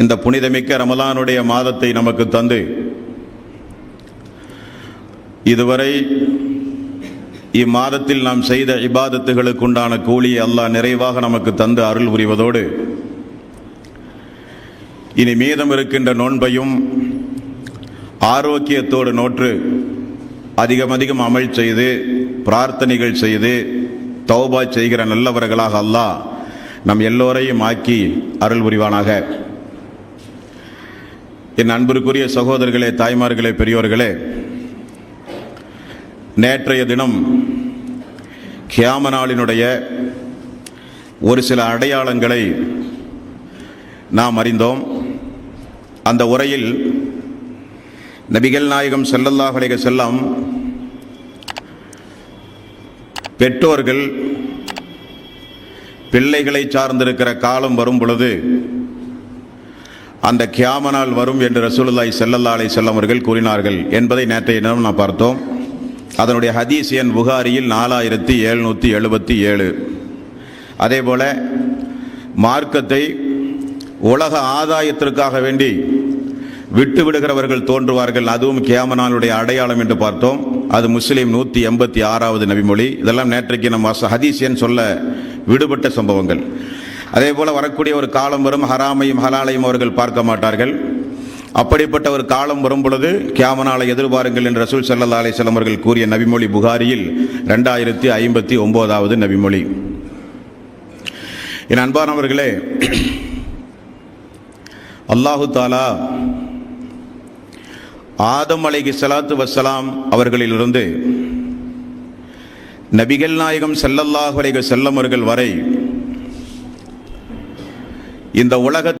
இந்த புனிதமிக்க ரமலானுடைய மாதத்தை நமக்கு தந்து இதுவரை இம்மாதத்தில் நாம் செய்த இபாதத்துகளுக்குண்டான கூலியை அல்லாஹ் நிறைவாக நமக்கு தந்து அருள் புரிவதோடு இனி மீதம் இருக்கின்ற நோன்பையும் ஆரோக்கியத்தோடு நோற்று அதிகம் அதிகம் அமல் செய்து பிரார்த்தனைகள் செய்து தௌபா செய்கிற நல்லவர்களாக அல்லாஹ் நம் எல்லோரையும் ஆக்கி அருள் புரிவானாக. என் அன்பிற்குரிய சகோதரர்களே தாய்மார்களே பெரியோர்களே நேற்றைய தினம் கியாம நாளினுடைய ஒரு சில அடையாளங்களை நாம் அறிந்தோம். அந்த உரையில் நபிகள் நாயகம் ஸல்லல்லாஹு செல்லம் பெற்றோர்கள் பிள்ளைகளை சார்ந்திருக்கிற காலம் வரும் பொழுது அந்த கியாம நாள் வரும் என்று ரசூலுல்லாய் ஸல்லல்லாஹு செல்லவர்கள் அவர்கள் கூறினார்கள் என்பதை நேற்றைய தினம் நாம் பார்த்தோம். அதனுடைய ஹதீஸ் எண் புகாரியில் நாலாயிரத்தி எழுநூற்றி எழுபத்தி ஏழு. அதே போல மார்க்கத்தை உலக ஆதாயத்திற்காக வேண்டி விட்டு விடுகிறவர்கள் தோன்றுவார்கள். அதுவும் கியாமனாளுடைய அடையாளம் என்று பார்த்தோம். அது முஸ்லீம் நூற்றி எண்பத்தி ஆறாவது நபிமொழி. இதெல்லாம் நேற்றைக்கு நம்ம ஹதீஸ் எண் சொல்ல விடுபட்ட சம்பவங்கள். அதே போல் வரக்கூடிய ஒரு காலம் வரும் ஹராமையும் ஹலாலையும் அவர்கள் பார்க்க மாட்டார்கள். அப்படிப்பட்ட ஒரு காலம் வரும் பொழுது கியாமனாலை எதிர்பாருங்கள் என்று ரசூல் சல்லா அலிஸ்லாம் அவர்கள் கூறிய நபிமொழி புகாரியில் ரெண்டாயிரத்தி ஐம்பத்தி ஒம்போதாவது நபிமொழி. என் அன்பானவர்களே அல்லாஹு தாலா ஆதம் அலைகி சலாத்து வசலாம் அவர்களிலிருந்து நபிகள் நாயகம் செல்லல்லாஹ் அலைக செல்லமர்கள் வரை இந்த உலக